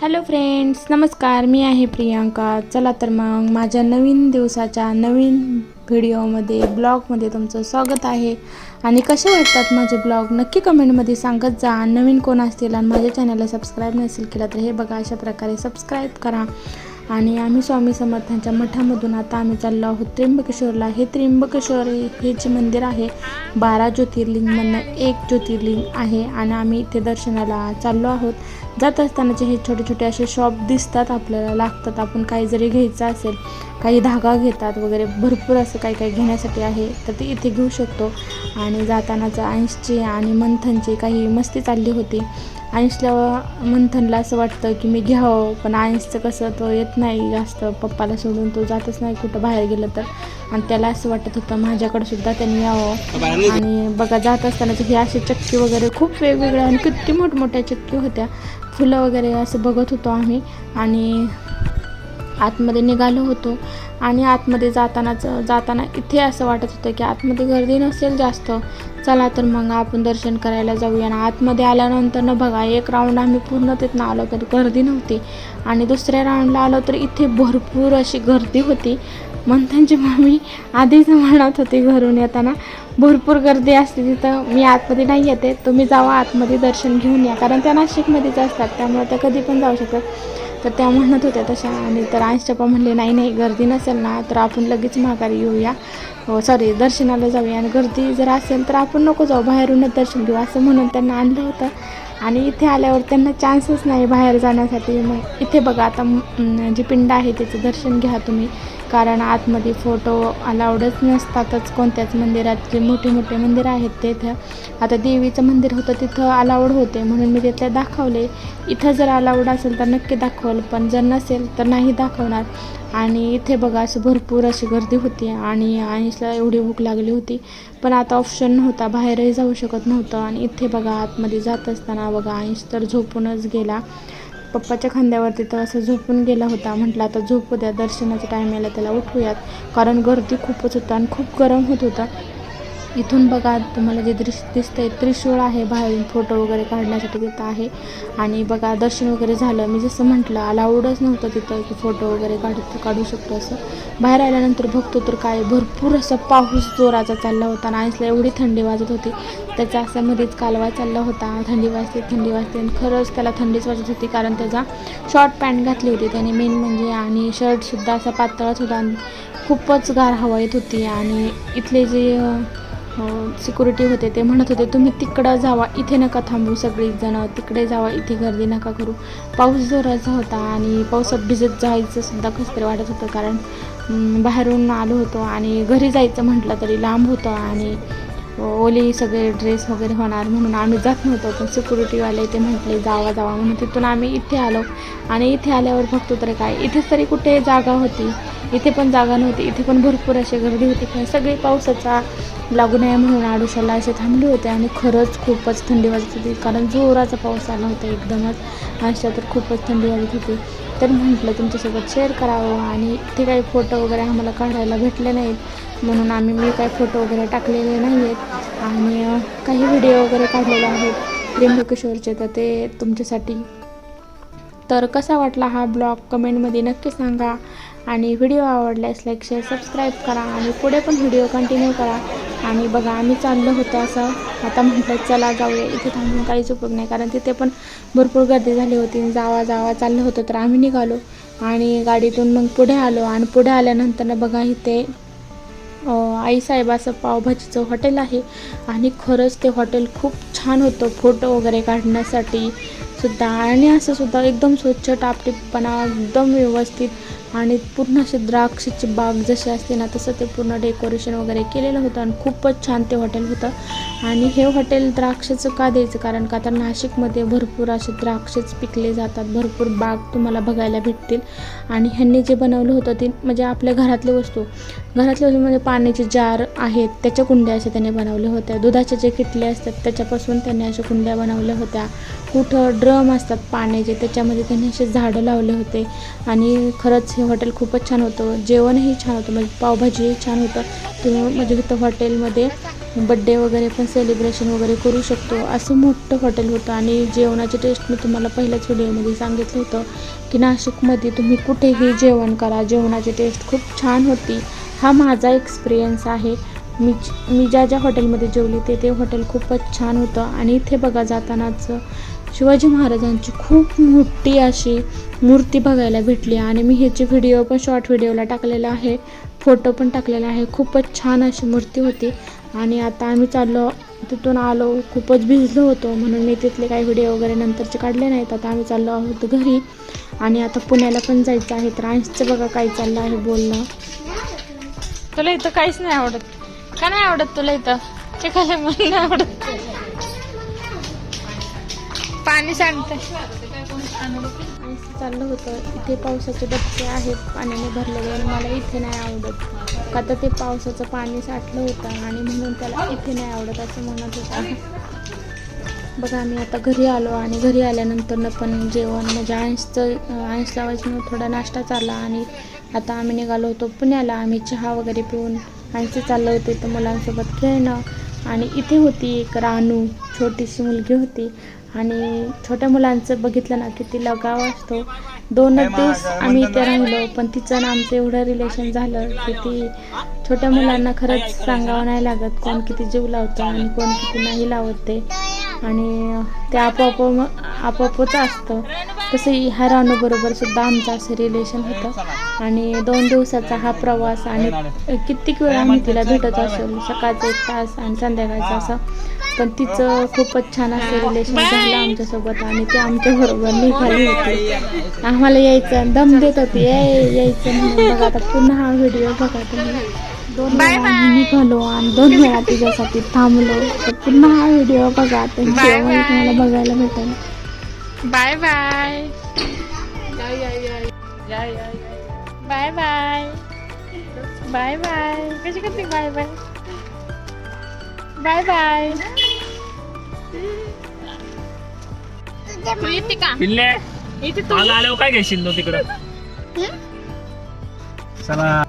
Hello friends नमस्कार मी आहे प्रियांका. चला तर मग माझ्या नवीन दिवसाच्या नवीन व्हिडिओमध्ये ब्लॉगमध्ये तुमचं स्वागत आहे. आणि कसे वाटतात माझे ब्लॉग? नक्की कमेंटमध्ये सांगत जा. नवीन कोण असतील आणि माझ्या चॅनलला सबस्क्राईब नसेल केला तर हे बघा अशा प्रकारे सबस्क्राईब करा. आणि आम्ही स्वामी समर्थांच्या मठामधून आता आम्ही चाललो आहोत. त्र्यंबकेश्वरला. हे त्र्यंबकेश्वर हे जे मंदिर आहे बारा ज्योतिर्लिंगमधनं एक ज्योतिर्लिंग आहे आणि आम्ही इथे दर्शनाला चाललो आहोत. जात असतानाचे हे छोटे छोटे असे शॉप दिसतात आपल्याला लागतात. आपण काही जरी घ्यायचं असेल काही धागा घेतात वगैरे भरपूर असं काही काही घेण्यासाठी आहे तर ते इथे घेऊ शकतो. आणि जातानाचं अंशची आणि मंथनची काही मस्ती चालली होती. अंशला मंथनला असं वाटतं की मी घ्यावं पण अंशचं कसं तो येत नाही जास्त. पप्पाला सोडून तो जातच नाही कुठं बाहेर गेलं तर. आणि त्याला असं वाटत होतं माझ्याकडे सुद्धा त्यांनी यावं. आणि बघा जात असतानाची ही अशी चक्की वगैरे खूप वेगवेगळ्या आणि किती मोठमोठ्या चक्की होत्या. फुलं वगैरे असं बघत होतो आम्ही. आणि आतमध्ये निघालो होतो. आणि आतमध्ये जातानाच जाताना इथे असं वाटत होतं की आतमध्ये गर्दी नसेल जास्त. चला तर मग आपण दर्शन करायला जाऊया. आणि आतमध्ये आल्यानंतर न बघा एक राऊंड आम्ही पूर्ण तिथनं आलो तर गर्दी नव्हती. आणि दुसऱ्या राऊंडला आलो तर इथे भरपूर अशी गर्दी होती. मंथनची मम्मी आधीच म्हणत होती घरून येताना भरपूर गर्दी असते तिथं मी आतमध्ये नाही येते तुम्ही जावा आतमध्ये दर्शन घेऊन या. कारण त्या नाशिकमध्येच असतात त्यामुळे त्या कधी पण जाऊ शकतात. तर त्या म्हणत होत्या तशा आणि तर आईशप्पा म्हणले नाही नाही गर्दी नसेल ना तर आपण लगेच माघारी येऊया. हो, सॉरी दर्शनाला जाऊया. आणि गर्दी जर असेल तर आपण नको जाऊ बाहेरूनच दर्शन घेऊ असं म्हणून त्यांना आणलं होतं. आणि इथे आल्यावर त्यांना चान्सच नाही बाहेर जाण्यासाठी. मग इथे बघा आता जी पिंड आहे त्याचं दर्शन घ्या तुम्ही. कारण आतमध्ये फोटो अलाउडच नसतातच कोणत्याच मंदिरात जे मोठे मोठे मंदिर आहेत ते इथं आता देवीचं मंदिर होतं तिथं अलाउड होते म्हणून मी तिथले दाखवले. इथं जर अलाउड असेल तर नक्की दाखवलं पण जर नसेल तर नाही दाखवणार. आणि इथे बघा असं भरपूर अशी गर्दी होती आणि आईसला एवढी भूक लागली होती. पण आता ऑप्शन नव्हता बाहेरही जाऊ शकत नव्हतं. आणि इथे बघा आतमध्ये जात असताना बघा आईस तर झोपूनच गेला. पप्पाच्या खांद्यावरती तर असं झोपून गेला होता. म्हटलं आता झोपू द्या दर्शनाचा टाईम यायला त्याला उठूयात. कारण गर्दी खूपच होता आणि खूप गरम होत होता. इथून बघा तुम्हाला जे दृश्य दिसतंय त्रिशूळ आहे बाहेरून फोटो वगैरे काढण्यासाठी तिथं आहे. आणि बघा दर्शन वगैरे झालं. मी जसं म्हटलं अलाउडच नव्हतं तिथं की फोटो वगैरे काढू काढू शकतो असं. बाहेर आल्यानंतर बघतो तर काय भरपूर असा पाऊस जोराचा चालला होता आणि आईसला एवढी थंडी वाजत होती. त्याचा असा मध्येच कालवा चालला होता. थंडी वाजते थंडी वाजते आणि खरंच त्याला थंडीच वाजत होती कारण त्याचा शॉर्ट पॅन्ट घातली होती त्याने मेन म्हणजे आणि शर्टसुद्धा असा पातळच होता आणि खूपच गार हवा येत होती. आणि इथले जे सिक्युरिटी होते ते म्हणत होते तुम्ही तिकडं जावा इथे नका थांबू सगळीजणं तिकडे जावा इथे गर्दी नका करू. पाऊस जोराचा होता आणि पावसात भिजत जायचं सुद्धा वाटत होतं कारण बाहेरून आलो होतो आणि घरी जायचं म्हटलं तरी लांब होतं आणि ओली सगळे ड्रेस वगैरे होणार म्हणून आम्ही जात नव्हतो. पण सिक्युरिटीवाले ते म्हटले जावा जावा. म्हणून तिथून आम्ही इथे आलो. आणि इथे आल्यावर बघतो तर काय इथेच तरी कुठे जागा होती. इथे पण जागा नव्हती. इथे पण भरपूर अशी गर्दी होती. पण सगळी पावसाचा लागू नये म्हणून आडुशाला असे थांबले होते. आणि खरंच खूपच थंडी वाजत होती. कारण जोराचा पाऊस आला होता एकदमच. अशा तर खूपच थंडी वाजत होती. तर म्हटलं तुमच्यासोबत शेअर करावं आणि ते काही फोटो वगैरे आम्हाला काढायला भेटले नाहीत. म्हणून आम्ही मी काही फोटो वगैरे टाकलेले नाही आहेत आणि काही व्हिडिओ वगैरे काढलेले आहेत. त्र्यंबकेश्वरचे तर ते तुमच्यासाठी. तर कसा वाटला हा ब्लॉग? कमेंटमध्ये नक्की सांगा. आणि व्हिडिओ आवडल्यास लाईक शेअर सबस्क्राईब करा. आणि पुढे पण व्हिडिओ कंटिन्यू करा. आणि बघा आम्ही चाललो होतो असं. आता म्हटलं चला जाऊया. इथे थांबून काहीच उपयोग नाही कारण तिथे पण भरपूर गर्दी झाली होती. जावा जावा चाललं होतं तर आम्ही निघालो. आणि गाडीतून मग पुढे आलो. आणि पुढे आल्यानंतर बघा इथे आईसाहेब आईसाहेबाचं पावभाजीचं हॉटेल आहे. आणि खरंच ते हॉटेल खूप छान होतं फोटो वगैरे काढण्यासाठी. सुद्धा. आणि असं सुद्धा एकदम स्वच्छ टापटीपणा एकदम व्यवस्थित आणि पूर्ण असे द्राक्षाची बाग जशी असते ना तसं ते पूर्ण डेकोरेशन वगैरे केलेलं होतं आणि खूपच छान ते हॉटेल होतं. आणि हे हॉटेल द्राक्षाचं का द्यायचं? कारण का तर नाशिकमध्ये भरपूर असे द्राक्षच पिकले जातात. भरपूर बाग तुम्हाला बघायला भेटतील. आणि ह्यांनी जे बनवलं होतं ते म्हणजे आपल्या घरातली वस्तू. घरातली वस्तू म्हणजे पाण्याचे जार आहेत त्याच्या कुंड्या अशा त्यांनी बनवल्या होत्या. दुधाचे जे किटले असतात त्याच्यापासून त्यांनी अशा कुंड्या बनवल्या होत्या. कुठं ड्रम असतात पाण्याचे त्याच्यामध्ये त्यांनी असे झाडं लावले होते. आणि खरंच हे हॉटेल खूपच छान होतं. जेवणही छान होतं. म्हणजे पावभाजीही छान होतं. तुम्ही म्हणजे तिथं हॉटेलमध्ये बड्डे वगैरे पण सेलिब्रेशन वगैरे करू शकतो. असं मोठं हॉटेल होतं. आणि जेवणाची टेस्ट मी तुम्हाला पहिल्याच व्हिडिओमध्ये सांगितलं होतं की नाशिकमध्ये तुम्ही कुठेही जेवण करा. जेवणाची टेस्ट खूप छान होती. हा माझा एक्सपिरियन्स आहे. मी मी ज्या ज्या हॉटेलमध्ये जेवली ते ते हॉटेल खूपच छान होतं. आणि इथे बघा जातानाच शिवाजी महाराजांची खूप मोठी अशी मूर्ती बघायला भेटली आणि मी ह्याची व्हिडिओ पण शॉर्ट व्हिडिओला टाकलेला आहे. फोटो पण टाकलेला आहे. खूपच छान अशी मूर्ती होती. आणि आता आम्ही चाललो तिथून आलो खूपच भिजलो होतो म्हणून मी तिथले काही व्हिडिओ वगैरे नंतरचे काढले नाहीत. आता आम्ही चाललो आहोत घरी. आणि आता पुण्याला पण जायचं आहे. तर आईचं बघा काय चाललं आहे बोलणं. तुला इथं काहीच नाही आवडत. का नाही आवडत तुला इथं? चिकायला मला नाही आवडत? पाणी सांगते चाललं होतं. इथे पावसाचे डबके आहेत पाण्याने भरलेले आणि मला इथे नाही आवडत. का तर ते पावसाचं पाणी साठलं होतं आणि म्हणून त्याला इथे नाही आवडत असं म्हणत होता. बघा आम्ही आता घरी आलो आणि घरी आल्यानंतर पण जेवण म्हणजे आईसचं आईस लावायचं थोडा नाश्ता चालला आणि आता आम्ही निघालो होतो पुण्याला. आम्ही चहा वगैरे पिऊन आईचं चाललं होतं इथं मुलांसोबत खेळणं. आणि इथे होती एक रानू छोटीशी मुलगी होती. आणि छोट्या मुलांचं बघितलं ना किती लगाव असतो. दोनच दिवस आम्ही इथे राहिलो पण तिचं आणि आमचं एवढं रिलेशन झालं की ती छोट्या मुलांना खरंच सांगावं नाही लागत कोण किती जीव लावतं आणि कोण किती नाही लावत ते. आणि ते आपोआप आपोआपच असतं. तसंही ह्या रानूबरोबर सुद्धा आमचं असं रिलेशन होतं. आणि दोन दिवसाचा हा प्रवास आणि कित्येक वेळा आम्ही तिला भेटत असेल सकाळचा एक तास आणि संध्याकाळचं असं. पण तिचं खूपच छान असं रिलेशन झालं आमच्यासोबत आणि ते आमच्याबरोबर निघाली होती. आम्हाला यायचं दम देत होती. "ये, यायचं म्हणून बघा आता पुन्हा हा व्हिडिओ बघा तुम्ही. दोन वेळा आम्ही निघालो आणि दोन वेळा तिच्यासाठी थांबलो. तर पुन्हा हा व्हिडिओ बघा. त्यांची तुम्हाला बघायला भेटेल. Bye bye bye bye bye bye कशी करते बाय बाय बाय बाय येते का पिल्ले येते तू मला आल्यावर काय घेशील तो तिकडं चला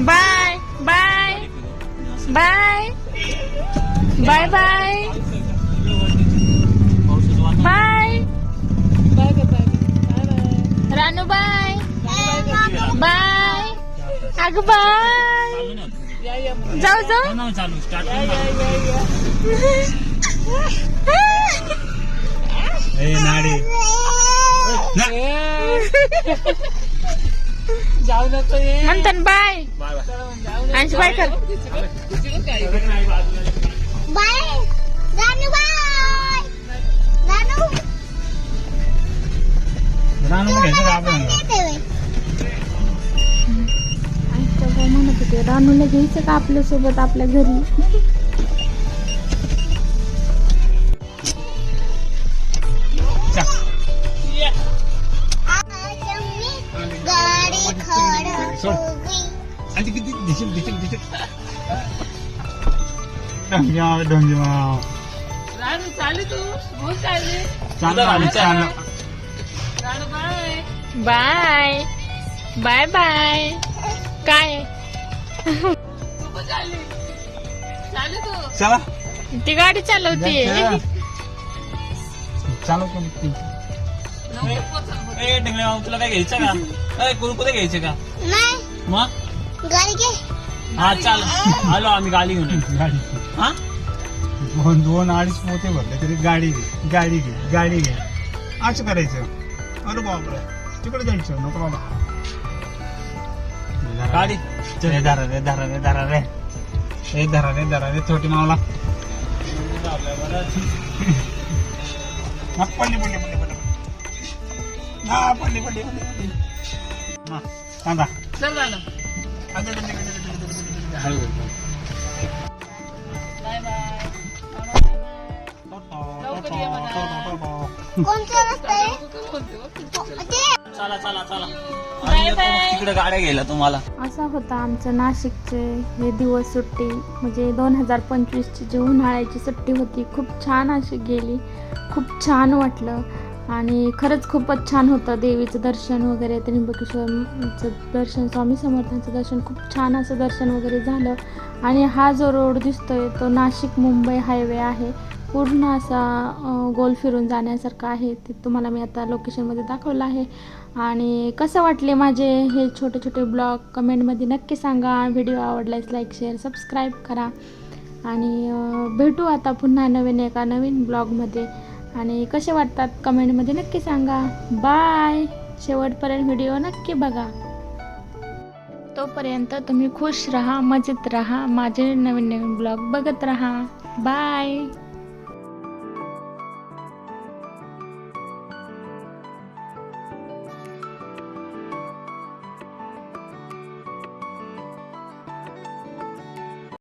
bye bye bye bye bye bye Ranu bye bye अग बाय जाऊ जाऊ चालू स्टार्ट ए नाडे म्हणतात बाय बाय बाय आणि बाय कर बाय घ्यायचं का आपल्यासोबत आपल्या घरी. आणि किती दिसेल दिसेल दिसेल चालू चालू चालू बाय. Bye bye. काय? चला. ती गाडी चालवतीये चालू. ए ढिंगळे माऊ तुला काय घ्यायचं का? ए कुरकुरे घ्यायचे का? नाही. मग? गाडी घे. हा चाल. आलो आम्ही गाडी घेऊन. गाडी हा? दोन दोन अडीच पोते भरले तरी गाडी घे. गाडी घे गाडी घे. असं करायचं. अरे बापरे. तिकडे जायचं. नको बाबा. गाडी. रे धरा रे धरा रे धरा रे. ए धरा रे धरा रे छोटी मावला. हा, पडली पडली पडली पडली. हा पडली पडली पडली पडली. हा सांगा कोणता रस्ता आहे ते चला चला चला. आम्ही येतो मग तिकडे गाड्या घ्यायला तुम्हाला. असा होता आमचं नाशिकचे हे दिवस सुट्टी. म्हणजे दोन हजार पंचवीसची जी उन्हाळ्याची सुट्टी होती खूप छान अशी गेली. खूप छान वाटलं. आणि खरंच खूपच छान होतं देवीचं दर्शन वगैरे त्र्यंबकेश्वरचं दर्शन स्वामी समर्थांचं दर्शन. खूप छान असं दर्शन वगैरे झालं. आणि हा जो रोड दिसतोय तो नाशिक मुंबई हायवे आहे. पूर्ण असा गोल फिरून जाण्यासारखा आहे. ते तुम्हाला मी आता लोकेशनमध्ये दाखवलं आहे. आणि कसं वाटले माझे हे छोटे छोटे ब्लॉग कमेंटमध्ये नक्की सांगा. व्हिडिओ आवडल्यास लाईक शेअर सबस्क्राईब करा. आणि भेटू आता पुन्हा नवीन एका नवीन ब्लॉगमध्ये आणि कसे वाटतात कमेंटमध्ये नक्की सांगा. बाय शेवटपर्यंत व्हिडिओ नक्की बघा. तोपर्यंत तुम्ही खुश राहा मजेत राहा. माझे नवीन नवीन ब्लॉग बघत राहा. बाय